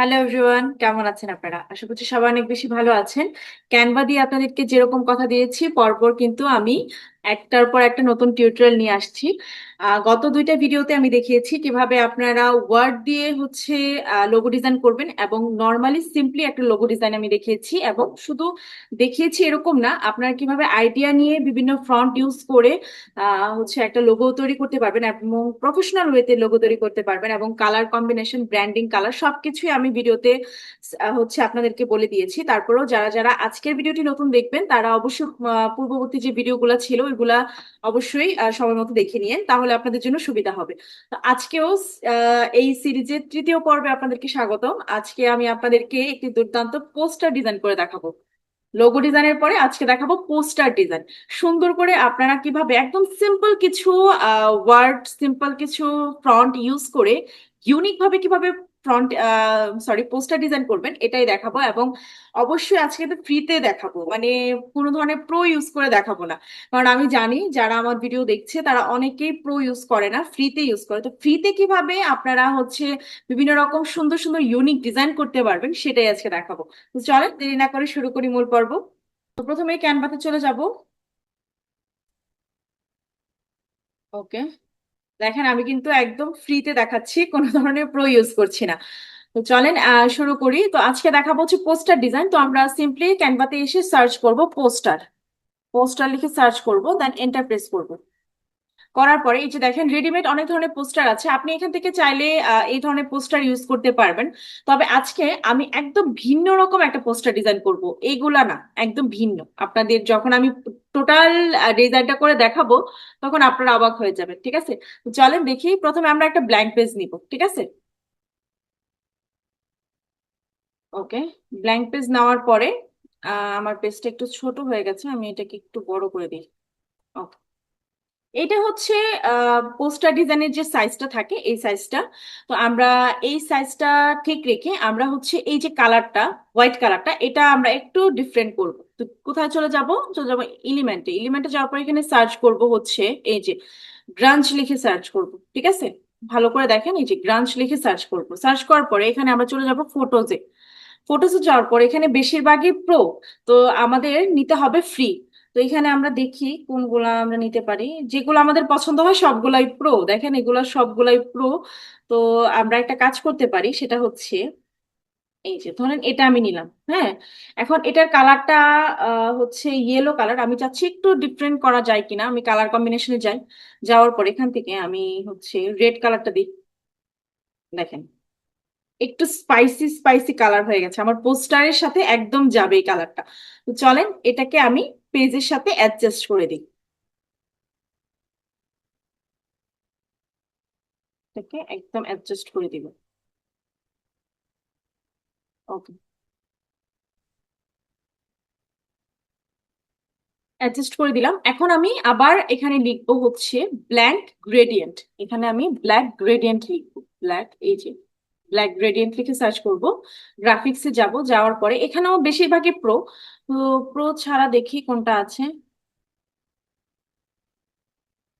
Hello everyone কেমন আছেন আপনারা? আশা করছি সবাই অনেক বেশি ভালো আছেন। ক্যানভা দিয়ে আপনাদেরকে যেরকম কথা দিয়েছি, পরপর কিন্তু আমি একটার পর একটা নতুন টিউটোরিয়াল নিয়ে আসছি। গত দুইটা ভিডিওতে আমি দেখিয়েছি কীভাবে আপনারা ওয়ার্ড দিয়ে হচ্ছে লোগো ডিজাইন করবেন এবং নর্মালি সিম্পলি একটা লোগো ডিজাইন আমি দেখিয়েছি এবং শুধু দেখিয়েছি এরকম না, আপনারা কীভাবে আইডিয়া নিয়ে বিভিন্ন ফ্রন্ট ইউজ করে হচ্ছে একটা লোগো তৈরি করতে পারবেন এবং প্রফেশনাল ওয়েতে লোগো তৈরি করতে পারবেন এবং কালার কম্বিনেশন ব্র্যান্ডিং কালার সবকিছুই আমি ভিডিওতে হচ্ছে আপনাদেরকে বলে দিয়েছি। তারপরেও যারা যারা আজকের ভিডিওটি নতুন দেখবেন, তারা অবশ্যই পূর্ববর্তী যে ভিডিওগুলো ছিল ওইগুলা অবশ্যই সময় মতো দেখে নিয়েন, তাহলে আপনাদের জন্য সুবিধা হবে। তো আজকেও এই সিরিজের তৃতীয় পর্বে আপনাদেরকে স্বাগতম। আজকে আমি আপনাদেরকে একটি দুর্দান্ত পোস্টার ডিজাইন করে দেখাবো। লোগো ডিজাইনের পরে আজকে দেখাবো পোস্টার ডিজাইন। সুন্দর করে আপনারা কীভাবে একদম সিম্পল কিছু ওয়ার্ড সিম্পল কিছু ফ্রন্ট ইউজ করে ইউনিক ভাবে কীভাবে ফ্রন্ট সরি পোস্টার ডিজাইন করবেন, এটাই দেখাবো এবং অবশ্যই আজকে তো ফ্রিতে দেখাবো মানে কোনো ধরনের প্রো ইউজ করে দেখাবো না। কারণ আমি জানি যারা আমার ভিডিও দেখছে, তারা অনেকেই প্রো ইউজ করে না ফ্রিতে ইউজ করে। তো ফ্রিতে কীভাবে আপনারা হচ্ছে বিভিন্ন রকম সুন্দর সুন্দর ইউনিক ডিজাইন করতে পারবেন, সেটাই আজকে দেখাবো। তো চলেন, দেরি না করে শুরু করি মূল পর্ব। তো প্রথমে ক্যানভাতে চলে যাব। ওকে দেখেন, আমি কিন্তু একদম ফ্রিতে দেখাচ্ছি, কোনো ধরনের প্রো ইউজ করছি না। তো চলেন শুরু করি। তো আজকে দেখাবো হচ্ছে পোস্টার ডিজাইন তো আমরা সিম্পলি ক্যানভাতে এসে সার্চ করব পোস্টার পোস্টার লিখে সার্চ করব দেন এন্টারপ্রেস করব। করার পরে এই যে দেখেন রেডিমেড অনেক ধরনের পোস্টার আছে। আপনি এখান থেকে চাইলে এই ধরনের পোস্টার ইউজ করতে পারবেন। তবে আজকে আমি একদম ভিন্ন রকম একটা পোস্টার ডিজাইন করব। এইগুলা না, একদম ভিন্ন। আপনাদের যখন আমি টোটাল ডিজাইনটা করে দেখাবো, তখন আপনারা অবাক হয়ে যাবেন, ঠিক আছে? চলেন দেখি, প্রথমে আমরা একটা ব্ল্যাঙ্ক পেজ নিব, ঠিক আছে? ওকে ব্ল্যাঙ্ক পেজ নেওয়ার পরে আমার পেজটা একটু ছোট হয়ে গেছে, আমি এটাকে একটু বড় করে দিই। ওকে। এটা হচ্ছে পোস্টার ডিজাইনের যে সাইজটা থাকে, এই সাইজটা তো আমরা এই সাইজটা ঠিক রেখে আমরা হচ্ছে এই যে কালারটা হোয়াইট কালারটা এটা আমরা একটু ডিফারেন্ট করব। তো কোথায় চলে যাব? চলে যাব এলিমেন্টে এলিমেন্টে যাওয়ার পর এখানে সার্চ করব হচ্ছে এই যে গ্রাঞ্চ লিখে সার্চ করব, ঠিক আছে? ভালো করে দেখেন, এই যে গ্রাঞ্চ লিখে সার্চ করব। সার্চ করার পরে এখানে আমরা চলে যাব ফটোজে ফটোজে যাওয়ার পর এখানে বেশিরভাগই প্রো তো আমাদের নিতে হবে ফ্রি তো এখানে আমরা দেখি কোনগুলা আমরা নিতে পারি। যেগুলো আমাদের পছন্দ হয় সবগুলাই প্রো দেখেন, এগুলা সবগুলাই প্রো তো আমরা একটা কাজ করতে পারি, সেটা হচ্ছে, এই যে ধরেন এটা আমি নিলাম হ্যাঁ? এখন এটার কালারটা হচ্ছে ইয়েলো কালার। আমি চাচ্ছি একটু ডিফারেন্ট করা যায় কিনা, আমি কালার কম্বিনেশনে যাই। যাওয়ার পর এখান থেকে আমি হচ্ছে রেড কালারটা দিই। দেখেন, একটু স্পাইসি স্পাইসি কালার হয়ে গেছে। আমার পোস্টারের সাথে একদম যাবে এই কালারটা তো চলেন, এটাকে আমি পেজের সাথে অ্যাডজাস্ট করে দিই। এটাকে একদম অ্যাডজাস্ট করে দিব। ওকে অ্যাডজাস্ট করে দিলাম। এখন আমি আবার এখানে লিখব হচ্ছে ব্ল্যাক গ্রেডিয়েন্ট এখানে আমি ব্ল্যাক গ্রেডিয়েন্ট লিখব। ব্ল্যাক এই যে। ব্ল্যাক গ্রেডিয়েন্ট লিখে সার্চ করব। গ্রাফিক্সে যাব, যাওয়ার পরে এখানেও বেশিরভাগই প্রো তো প্রো ছাড়া দেখি কোনটা আছে।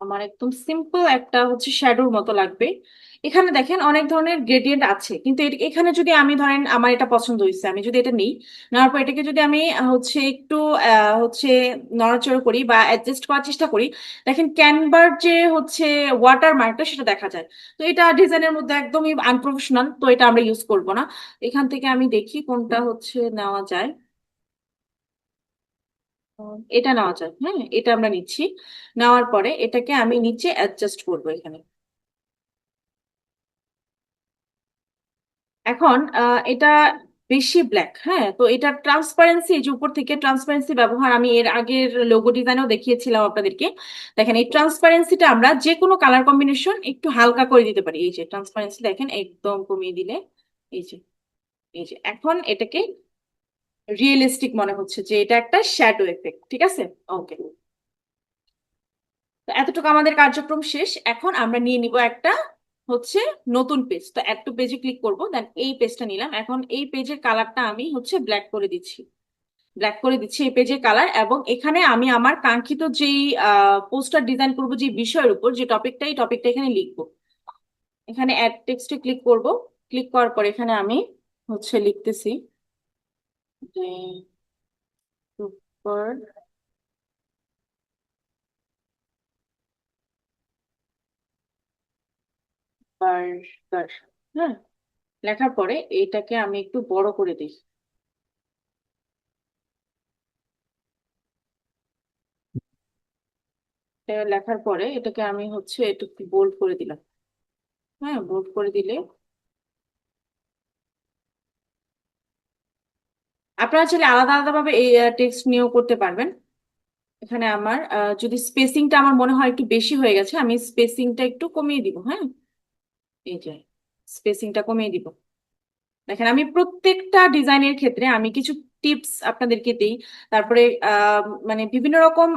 আমার একদম সিম্পল একটা হচ্ছে শ্যাডোর মতো লাগবে। এখানে দেখেন অনেক ধরনের গ্রেডিয়েন্ট আছে, কিন্তু এখানে যদি আমি ধরেন আমার এটা পছন্দ হয়েছে আমি যদি এটা নিই, নেওয়ার পর এটাকে যদি আমি হচ্ছে একটু হচ্ছে নড়াচড়া করি বা অ্যাডজাস্ট করার চেষ্টা করি, দেখেন ক্যানভার যে হচ্ছে ওয়াটার মার্কটা সেটা দেখা যায়। তো এটা ডিজাইনের মধ্যে একদমই আনপ্রফেশনাল তো এটা আমরা ইউজ করব না। এখান থেকে আমি দেখি কোনটা হচ্ছে নেওয়া যায়। এটা নেওয়া যায় হ্যাঁ? এটা আমরা নিচ্ছি। নেওয়ার পরে এটাকে আমি নিচে অ্যাডজাস্ট করব এখানে। এখন এটা বেশি ব্ল্যাক হ্যাঁ? তো এটা ট্রান্সপারেন্সি যে উপর থেকে ট্রান্সপারেন্সি ব্যবহার, আমি এর আগের লোগো ডিজাইনেও দেখিয়েছিলাম আপনাদেরকে। দেখেন, এই ট্রান্সপারেন্সিটা আমরা যে কোনো কালার কম্বিনেশন একটু হালকা করে দিতে পারি। এই যে ট্রান্সপারেন্সি দেখেন, একদম কমিয়ে দিলে, এই যে এই যে, এখন এটাকে রিয়েলিস্টিক মনে হচ্ছে যে এটা একটা শ্যাডো এফেক্ট ঠিক আছে? ওকে তো এতটুকু আমাদের কার্যক্রম শেষ। এখন আমরা নিয়ে নিব একটা হচ্ছে নতুন পেজ তো অ্যাড টু পেজে ক্লিক করব দেন এই পেজটা নিলাম। এখন এই পেজের কালারটা আমি হচ্ছে ব্ল্যাক করে দিচ্ছি। ব্ল্যাক করে দিচ্ছি এই পেজের কালার এবং এখানে আমি আমার কাঙ্ক্ষিত যেই পোস্টার ডিজাইন করব যে বিষয়ের উপর, যে টপিকটা এই টপিকটা এখানে লিখব। এখানে অ্যাড টেক্সটে ক্লিক করব। ক্লিক করার পর এখানে আমি হচ্ছে লিখতেছি। হ্যাঁ লেখার পরে এটাকে আমি একটু বড় করে দিই। লেখার পরে এটাকে আমি হচ্ছে একটু বোল্ড করে দিলাম। হ্যাঁ বোল্ড করে দিলে আপনারা চাইলে আলাদা আলাদা ভাবে এই টেক্সট নিয়েও করতে পারবেন। এখানে আমার যদি স্পেসিংটা আমার মনে হয় একটু বেশি হয়ে গেছে, আমি স্পেসিংটা একটু কমিয়ে দিব হ্যাঁ? এই যে স্পেসিংটা কমিয়ে দিব। দেখেন, আমি প্রত্যেকটা ডিজাইনের ক্ষেত্রে আমি কিছু টিপস আপনাদেরকে দিই। তারপরে মানে বিভিন্ন রকম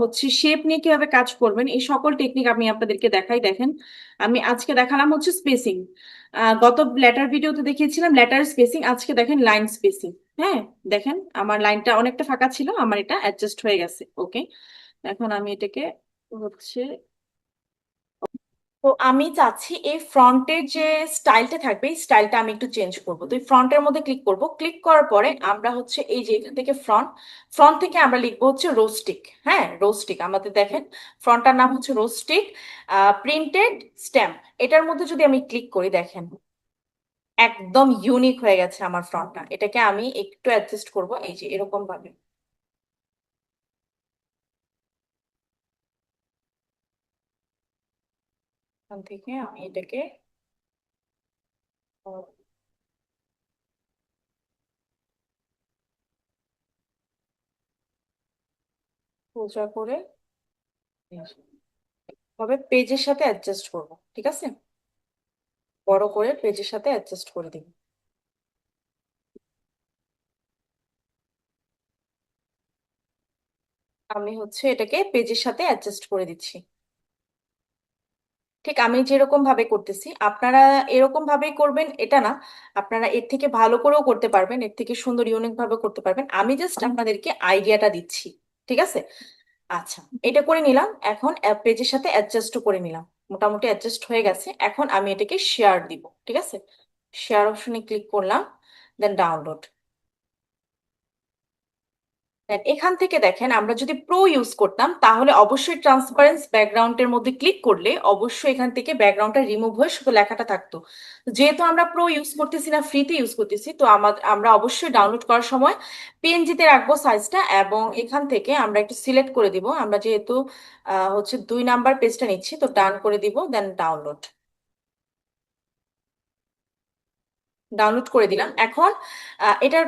হচ্ছে শেপ নিয়ে কীভাবে কাজ করবেন, এই সকল টেকনিক আমি আপনাদেরকে দেখাই। দেখেন, আমি আজকে দেখালাম হচ্ছে স্পেসিং গত লেটার ভিডিওতে দেখিয়েছিলাম লেটার স্পেসিং আজকে দেখেন লাইন স্পেসিং হ্যাঁ দেখেন, আমার লাইনটা অনেকটা ফাঁকা ছিল, আমার এটা অ্যাডজাস্ট হয়ে গেছে ওকে এখন আমি এটাকে হচ্ছে তো আমি চাচ্ছি এই ফ্রন্টের যে স্টাইলটা থাকবে, এই স্টাইলটা আমি একটু চেঞ্জ করব। তো এই ফ্রন্টের মধ্যে ক্লিক করব। ক্লিক করার পরে আমরা হচ্ছে এই যে এখান থেকে ফ্রন্ট ফ্রন্ট থেকে আমরা লিখব হচ্ছে রোস্টিক হ্যাঁ রোস্টিক আমাদের দেখেন, ফ্রন্টটার নাম হচ্ছে রোস্টিক প্রিন্টেড স্ট্যাম্প এটার মধ্যে যদি আমি ক্লিক করি, দেখেন, একদম ইউনিক হয়ে গেছে আমার ফ্রন্টটা এটাকে আমি একটু অ্যাডজাস্ট করব। এই যে এরকম ভাবে এখান থেকে আমি এটাকে সোজা করে তবে পেজের সাথে অ্যাডজাস্ট করব, ঠিক আছে? বড় করে পেজের সাথে অ্যাডজাস্ট করে দিব। আমি হচ্ছে এটাকে পেজের সাথে অ্যাডজাস্ট করে দিচ্ছি। ঠিক আমি যেরকম ভাবে করতেছি আপনারা এরকম ভাবেই করবেন এটা না আপনারা এর থেকে ভালো করেও করতে পারবেন এর থেকে সুন্দর ইউনিক ভাবে করতে পারবেন। আমি জাস্ট আপনাদেরকে আইডিয়াটা দিচ্ছি ঠিক আছে? আচ্ছা এটা করে নিলাম এখন পেজের সাথে অ্যাডজাস্ট করে নিলাম মোটামুটি অ্যাডজাস্ট হয়ে গেছে এখন আমি এটাকে শেয়ার দিব ঠিক আছে? শেয়ার অপশনে ক্লিক করলাম দেন ডাউনলোড এখান থেকে দেখেন, আমরা যদি প্রো ইউজ করতাম, তাহলে অবশ্যই ট্রান্সপারেন্স ব্যাকগ্রাউন্ডের মধ্যে ক্লিক করলে অবশ্যই এখান থেকে ব্যাকগ্রাউন্ডটা রিমুভ হয়ে শুধু লেখাটা থাকতো। যেহেতু আমরা প্রো ইউজ করতেছি না ফ্রিতে ইউজ করতেছি, তো আমরা অবশ্যই ডাউনলোড করার সময় পিএনজিতে রাখব সাইজটা এবং এখান থেকে আমরা একটু সিলেক্ট করে দিব। আমরা যেহেতু হচ্ছে দুই নাম্বার পেজটা নিচ্ছি, তো ডান করে দিব দেন ডাউনলোড ডাউনলোড করে দিলাম। এখন এটা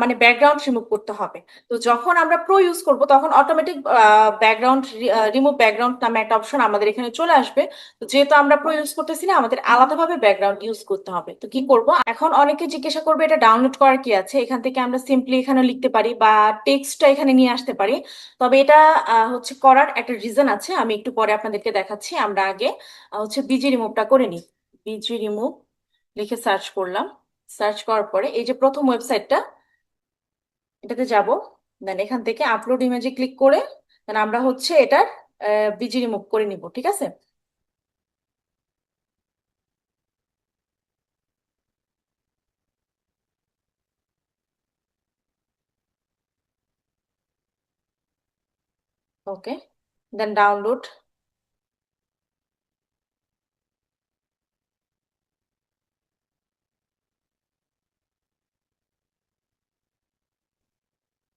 মানে ব্যাকগ্রাউন্ড রিমুভ করতে হবে। তো যখন আমরা প্রো ইউজ করব, তখন অটোমেটিক ব্যাকগ্রাউন্ড রিমুভ ব্যাকগ্রাউন্ড নামে একটা অপশন আমাদের এখানে চলে আসবে। তো যেহেতু আমরা প্রো ইউজ করতেছি না, আমাদের আলাদাভাবে ব্যাকগ্রাউন্ড ইউজ করতে হবে। তো কি করব? এখন অনেকে জিজ্ঞাসা করবে, এটা ডাউনলোড করার কি আছে? এখান থেকে আমরা সিম্পলি এখানে লিখতে পারি বা টেক্সটটা এখানে নিয়ে আসতে পারি। তবে এটা হচ্ছে করার একটা রিজন আছে। আমি একটু পরে আপনাদেরকে দেখাচ্ছি। আমরা আগে হচ্ছে বিজি রিমুভটা করে নিই। বিজি রিমুভ লিখে সার্চ করলাম। সার্চ করার পরে এই যে প্রথম ওয়েবসাইটটা, এটাতে যাব দেন এখান থেকে আপলোড ইমেজে ক্লিক করে দেন আমরা হচ্ছে এটার বিজি রিমুভ করে নিব, ঠিক আছে? ওকে দেন ডাউনলোড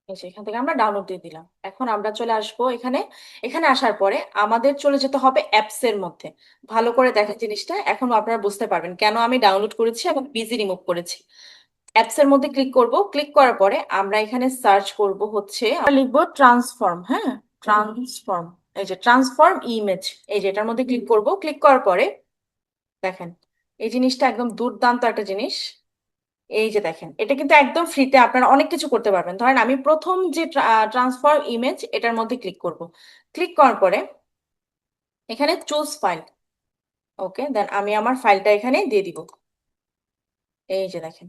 এখান থেকে আমরা ডাউনলোড দিয়ে দিলাম। এখন আমরা চলে আসব এখানে। এখানে আসার পরে আমাদের চলে যেতে হবে অ্যাপস এর মধ্যে। ভালো করে দেখেন জিনিসটা এখন আপনারা বুঝতে পারবেন কেন আমি ডাউনলোড করেছি এবং বিজি রিমুভ করেছি। অ্যাপস এর মধ্যে ক্লিক করব। ক্লিক করার পরে আমরা এখানে সার্চ করব হচ্ছে লিখব ট্রান্সফর্ম হ্যাঁ? ট্রান্সফর্ম এই যে ট্রান্সফর্ম ইমেজ এই যে এটার মধ্যে ক্লিক করব। ক্লিক করার পরে দেখেন, এই জিনিসটা একদম দুর্দান্ত একটা জিনিস। এই যে দেখেন, এটা কিন্তু একদম ফ্রিতে আপনারা অনেক কিছু করতে পারবেন। ধরেন আমি প্রথম যে ট্রান্সফর্ম ইমেজ এটার মধ্যে ক্লিক করব। ক্লিক করার পরে এখানে চুজ ফাইল ওকে দেন আমি আমার ফাইলটা এখানে দিয়ে দিব। এই যে দেখেন।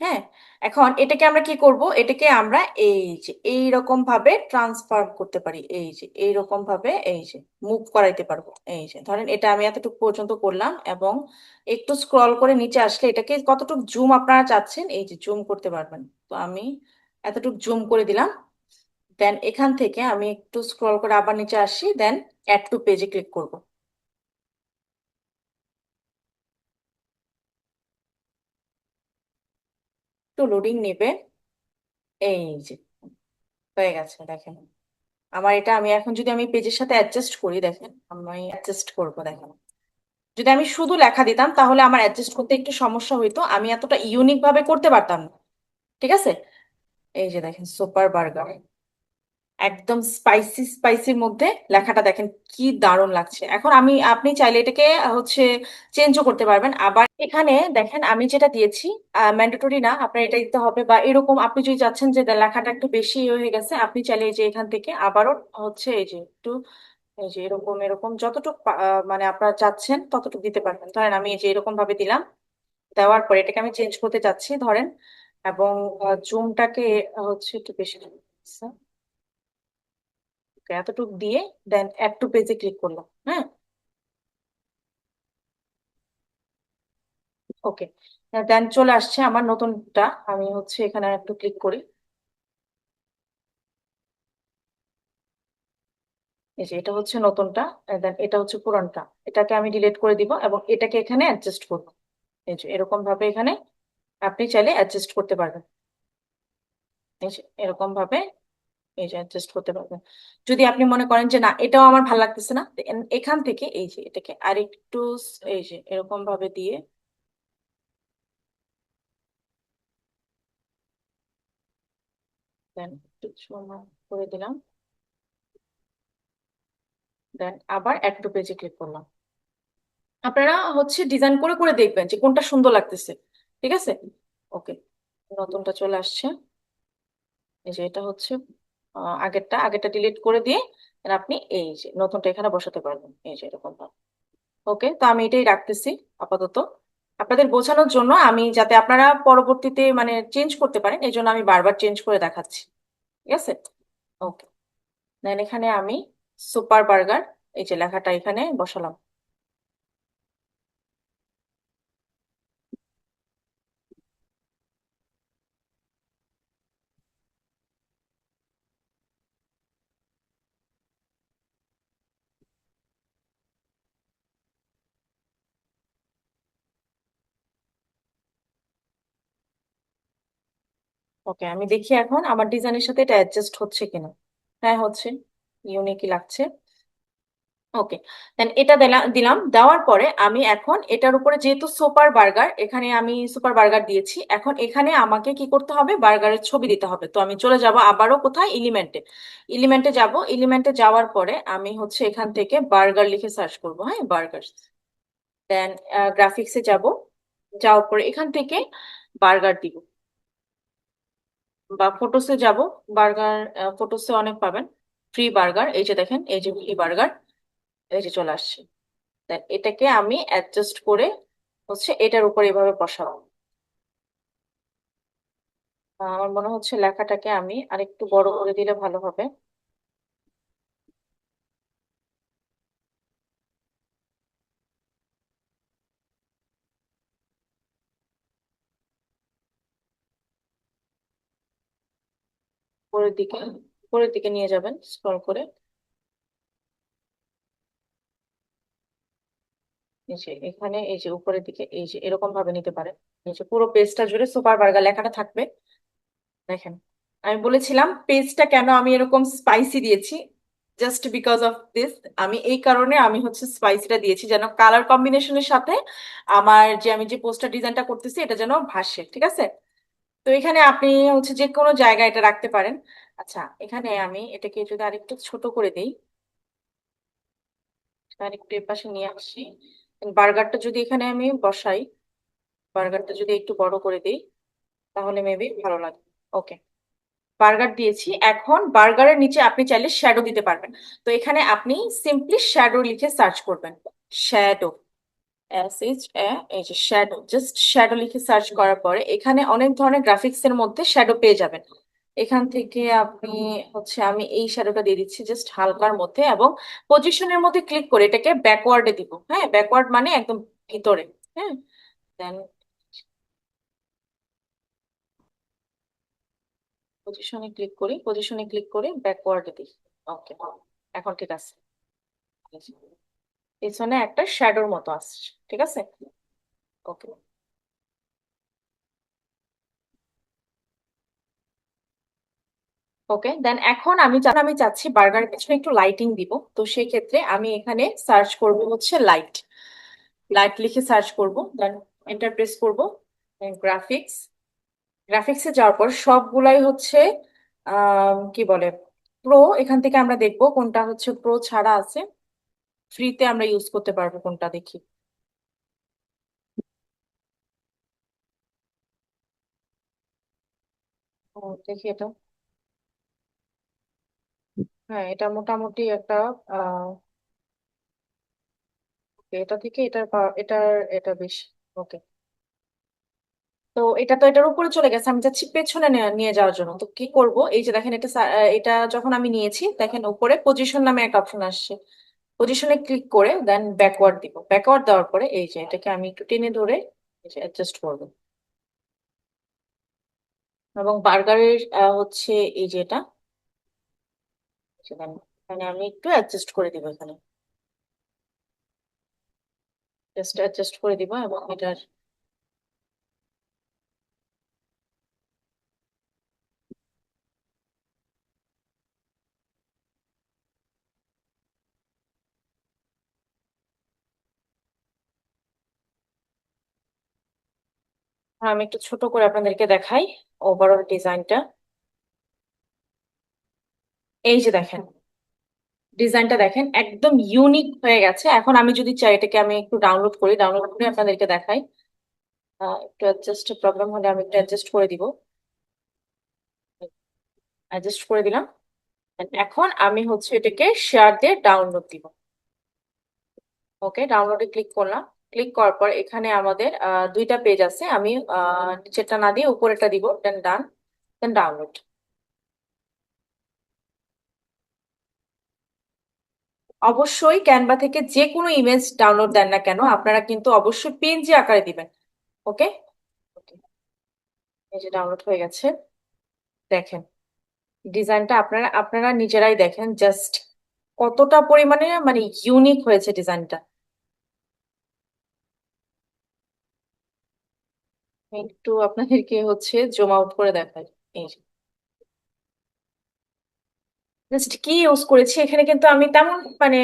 হ্যাঁ এখন এটাকে আমরা কি করব? এটাকে আমরা এই যে, এইরকম ভাবে ট্রান্সফার করতে পারি। এই যে, এইরকম ভাবে এই যে মুভ করাইতে পারব। এই যে, ধরেন এটা আমি এতটুকু পর্যন্ত করলাম এবং একটু স্ক্রল করে নিচে আসলে এটাকে কতটুকু জুম আপনারা চাচ্ছেন? এই যে জুম করতে পারবেন। তো আমি এতটুকু জুম করে দিলাম। দেন এখান থেকে আমি একটু স্ক্রল করে আবার নিচে আসি। দেন অ্যাড টু পেজে ক্লিক করব। তো লোডিং নেবে। এই যে, হয়ে গেছে, দেখেন। আমার এটা, আমি এখন যদি আমি পেজের সাথে অ্যাডজাস্ট করি, দেখেন, আমি অ্যাডজাস্ট করব, দেখেন। যদি আমি শুধু লেখা দিতাম, তাহলে আমার অ্যাডজাস্ট করতে একটু সমস্যা হইতো। আমি এতটা ইউনিক ভাবে করতে পারতাম না। ঠিক আছে? এই যে, দেখেন সুপার বার্গার একদম স্পাইসি স্পাইসির মধ্যে লেখাটা দেখেন কি দারুণ লাগছে। এখন আমি, আপনি চাইলে এটাকে হচ্ছে চেঞ্জও করতে পারবেন। আবার এখানে দেখেন আমি যেটা দিয়েছি ম্যান্ডেটরি না, আপনার এটা দিতে হবে বা এরকম আপনি যদি চাচ্ছেন যে লেখাটা একটু বেশি হয়ে গেছে, আপনি চাইলে এই যে এখান থেকে আবারও হচ্ছে এই যে একটু, এই যে এরকম এরকম যতটুকু মানে আপনারা চাচ্ছেন ততটুকু দিতে পারবেন। ধরেন আমি এই যে এরকম ভাবে দিলাম, দেওয়ার পরে এটাকে আমি চেঞ্জ করতে চাচ্ছি ধরেন, এবং জুমটাকে হচ্ছে একটু বেশি এতটুকু দিয়ে দেন অ্যাড টু পেজে ক্লিক করলাম হ্যাঁ? ওকে দেন চলে আসছে আমার নতুনটা, আমি হচ্ছে এখানে একটু ক্লিক করি। এই যে এটা হচ্ছে নতুনটা দেন এটা হচ্ছে পুরনটা। এটাকে আমি ডিলিট করে দিব এবং এটাকে এখানে অ্যাডজাস্ট করব। এই যে এরকম ভাবে এখানে আপনি চাইলে অ্যাডজাস্ট করতে পারবেন। এরকম ভাবে এই যে অ্যাডজাস্ট করতে পারবেন। যদি আপনি মনে করেন যে, না, এটাও আমার ভালো লাগতেছে না এখান থেকে এই যে, এটাকে আরেকটু এই যে, এরকম ভাবে দিয়ে দেন একটু করে দিলাম। দেন আবার অ্যাড টু পেজে ক্লিক করলাম। আপনারা হচ্ছে ডিজাইন করে করে দেখবেন যে, কোনটা সুন্দর লাগতেছে। ঠিক আছে? ওকে নতুনটা চলে আসছে। এই যে, এটা হচ্ছে আগেরটা আগেরটা ডিলিট করে দিয়ে আপনি এই যে নতুনটা এখানে বসাতে পারবেন। এই যে এরকম ওকে তো আমি এটাই রাখতেছি আপাতত। আপনাদের বোঝানোর জন্য আমি যাতে আপনারা পরবর্তীতে মানে চেঞ্জ করতে পারেন এই জন্য আমি বারবার চেঞ্জ করে দেখাচ্ছি। ঠিক আছে? ওকে দেন এখানে আমি সুপার বার্গার এই যে লেখাটা এখানে বসালাম। ওকে আমি দেখি এখন আমার ডিজাইনের সাথে এটা অ্যাডজাস্ট হচ্ছে কিনা। হ্যাঁ হচ্ছে। ইউনিকই লাগছে। ওকে দেন এটা দিলাম। দেওয়ার পরে আমি এখন এটার উপরে যেহেতু সুপার বার্গার এখানে আমি সুপার বার্গার দিয়েছি। এখন এখানে আমাকে কি করতে হবে? বার্গারের ছবি দিতে হবে। তো আমি চলে যাব আবারও কোথায়? এলিমেন্টে এলিমেন্টে যাব। এলিমেন্টে যাওয়ার পরে আমি হচ্ছে এখান থেকে বার্গার লিখে সার্চ করব। হ্যাঁ বার্গার দেন গ্রাফিক্সে যাব। যাওয়ার পরে এখান থেকে বার্গার দিব। বা ফটোসে যাব বার্গার ফটোসে অনেক পাবেন। ফ্রি বার্গার এই যে দেখেন, এই যে ফ্রি বার্গার এই যে চলে আসছে। এটাকে আমি অ্যাডজাস্ট করে হচ্ছে এটার উপর এভাবে বসাবো। আমার মনে হচ্ছে লেখাটাকে আমি আরেকটু বড় করে দিলে ভালো হবে। উপরের দিকে উপরের দিকে নিয়ে যাবেন স্ক্রল করে। এখানে, এই যে উপরের দিকে, এই যে এরকম ভাবে নিতে পারেন। এই যে পুরো পেজটা জুড়ে সুপার বার্গার লেখাটা থাকবে। দেখেন, আমি বলেছিলাম পেজটা কেন আমি এরকম স্পাইসি দিয়েছি? জাস্ট বিকজ অফ দিস আমি এই কারণে আমি হচ্ছে স্পাইসিটা দিয়েছি যেন কালার কম্বিনেশনের সাথে আমার যে আমি যে পোস্টার ডিজাইনটা করতেছি, এটা যেন ভাসে, ঠিক আছে? তো এখানে আপনি হচ্ছে যে কোনো জায়গায় এটা রাখতে পারেন। আচ্ছা এখানে আমি এটাকে যদি আরেকটু ছোট করে দেই। আরেকটু এর পাশে নিয়ে আসি। বার্গারটা যদি এখানে আমি বসাই, বার্গারটা যদি একটু বড় করে দিই, তাহলে মেবি ভালো লাগবে ওকে। বার্গার দিয়েছি। এখন বার্গারের নিচে আপনি চাইলে শ্যাডো দিতে পারবেন। তো এখানে আপনি সিম্পলি শ্যাডো লিখে সার্চ করবেন। শ্যাডো এসএইচ এই যে শ্যাডো জাস্ট শ্যাডো লিখে সার্চ করার পরে এখানে অনেক ধরনের গ্রাফিক্স এর মধ্যে শ্যাডো পেয়ে যাবেন। এখান থেকে আপনি হচ্ছে আমি এই শ্যাডোটা দিয়ে দিচ্ছি জাস্ট হালকার মধ্যে এবং পজিশনের মধ্যে ক্লিক করে এটাকে ব্যাকওয়ার্ডে দিব হ্যাঁ? ব্যাকওয়ার্ড মানে একদম ভিতরে হ্যাঁ? দেন পজিশনে ক্লিক করি পজিশনে ক্লিক করে ব্যাকওয়ার্ডে দিই। ওকে এখন ঠিক আছে। পেছনে একটা শ্যাডোর মতো আসছে, ঠিক আছে? ওকে ওকে দেন এখন আমি আমি চাচ্ছি বার্গারের পেছনে একটু লাইটিং দিব, তো সেই ক্ষেত্রে আমি এখানে সার্চ করব হচ্ছে লাইট লাইট লিখে সার্চ করব দেন এন্টার প্রেস করব গ্রাফিক্স গ্রাফিক্সে যাওয়ার পর সবগুলাই হচ্ছে কি বলে প্রো এখান থেকে আমরা দেখব কোনটা হচ্ছে প্রো ছাড়া আছে। ফ্রিতে আমরা ইউজ করতে পারব কোনটা দেখি। দেখি এটা। হ্যাঁ এটা মোটামুটি একটা এটা থেকে এটার এটার এটা বেশি, ওকে। তো এটা তো এটার উপরে চলে গেছে, আমি যাচ্ছি পেছনে নিয়ে যাওয়ার জন্য। তো কি করব? এই যে দেখেন, এটা এটা যখন আমি নিয়েছি, দেখেন উপরে পজিশন নামে একটা অপশন আসছে। পজিশনে ক্লিক করে দেন ব্যাকওয়ার্ড দিব। ব্যাকওয়ার্ড দেওয়ার পরে এই যে এটাকে আমি একটু টেনে ধরে অ্যাডজাস্ট করব। এবং বার্গারের হচ্ছে এই যে এটা এখানে আমি একটু অ্যাডজাস্ট করে দিব এখানে। জাস্ট অ্যাডজাস্ট করে দিব এবং এটার আমি একটু ছোট করে আপনাদেরকে দেখাই ওভারঅল ডিজাইনটা এই যে দেখেন ডিজাইনটা দেখেন, একদম ইউনিক হয়ে গেছে। এখন আমি যদি চাই এটাকে আমি একটু ডাউনলোড করি ডাউনলোড করে আপনাদেরকে দেখাই। একটু অ্যাডজাস্ট প্রবলেম হলে আমি একটু অ্যাডজাস্ট করে দিব। অ্যাডজাস্ট করে দিলাম। এখন আমি হচ্ছে এটাকে শেয়ার দিয়ে ডাউনলোড দিব। ওকে ডাউনলোডে ক্লিক করলাম। ক্লিক করার পর এখানে আমাদের দুইটা পেজ আছে। আমি নিচেরটা না দিয়ে উপরেরটা দিব দেন ডান দেন ডাউনলোড অবশ্যই ক্যানভা থেকে যে কোনো ইমেজ ডাউনলোড দেন না কেন, আপনারা কিন্তু অবশ্যই পিএনজি আকারে দিবেন ওকে এই যে ডাউনলোড হয়ে গেছে, দেখেন, ডিজাইনটা আপনারা আপনারা নিজেরাই দেখেন জাস্ট কতটা পরিমাণে মানে ইউনিক হয়েছে ডিজাইনটা। একটু আপনাদেরকে হচ্ছে জুম আউট করে দেখাই। এই জাস্ট কি ইউজ করেছি? এখানে কিন্তু আমি তেমন মানে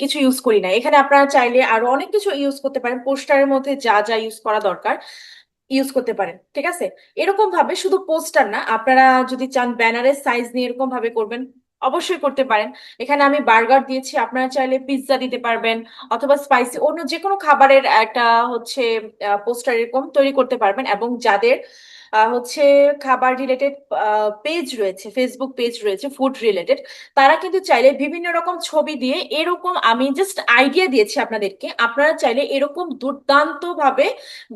কিছু ইউজ করি না এখানে আপনারা চাইলে আরও অনেক কিছু ইউজ করতে পারেন। পোস্টারের মধ্যে যা যা ইউজ করা দরকার ইউজ করতে পারেন। ঠিক আছে? এরকম ভাবে শুধু পোস্টার না, আপনারা যদি চান ব্যানারের সাইজ নিয়ে এরকম ভাবে করবেন। অবশ্যই করতে পারেন। এখানে আমি বার্গার দিয়েছি, আপনারা চাইলে পিৎজা দিতে পারবেন অথবা স্পাইসি অন্য যে কোনো খাবারের একটা হচ্ছে পোস্টার এরকম তৈরি করতে পারবেন এবং যাদের হচ্ছে খাবার রিলেটেড পেজ রয়েছে ফেসবুক পেজ রয়েছে ফুড রিলেটেড তারা কিন্তু চাইলে বিভিন্ন রকম ছবি দিয়ে এরকম আমি জাস্ট আইডিয়া দিয়েছি আপনাদেরকে, আপনারা চাইলে এরকম দুর্দান্ত ভাবে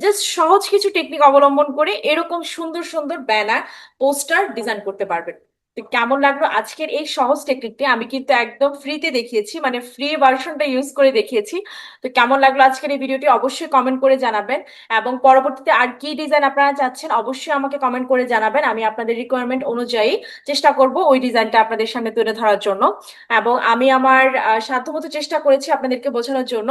জাস্ট সহজ কিছু টেকনিক অবলম্বন করে এরকম সুন্দর সুন্দর ব্যানার পোস্টার ডিজাইন করতে পারবেন। কেমন লাগল? আজকের এই সহজ টেকনিকটি আমি কিন্তু একদম ফ্রিতে দেখিয়েছি মানে ফ্রি ভার্সনটা ইউজ করে দেখিয়েছি। তো কেমন লাগল আজকের এই ভিডিওটি অবশ্যই কমেন্ট করে জানাবেন। এবং পরবর্তীতে আর কি ডিজাইন আপনারা চাচ্ছেন, অবশ্যই আমাকে কমেন্ট করে জানাবেন। আমি আপনাদের রিকোয়ারমেন্ট অনুযায়ী চেষ্টা করব ওই ডিজাইনটা আপনাদের সামনে তুলে ধরার জন্য। এবং আমি আমার সাধ্যমতো চেষ্টা করেছি আপনাদেরকে বোঝানোর জন্য।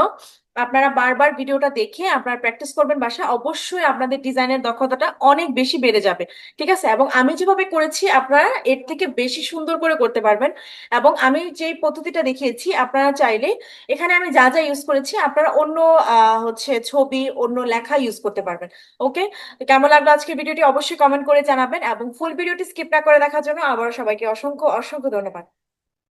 আপনারা বারবার ভিডিওটা দেখে আপনারা প্র্যাকটিস করবেন বাসায়, অবশ্যই আপনাদের ডিজাইনের দক্ষতাটা অনেক বেশি বেড়ে যাবে। ঠিক আছে? এবং আমি যেভাবে করেছি, আপনারা এর থেকে বেশি সুন্দর করে করতে পারবেন। এবং আমি যে পদ্ধতিটা দেখিয়েছি, আপনারা চাইলে এখানে আমি যা যা ইউজ করেছি, আপনারা অন্য হচ্ছে ছবি, অন্য লেখা ইউজ করতে পারবেন। ওকে কেমন লাগল আজকের ভিডিওটি? অবশ্যই কমেন্ট করে জানাবেন। এবং ফুল ভিডিওটি স্কিপ না করে দেখার জন্য আবার সবাইকে অসংখ্য অসংখ্য ধন্যবাদ।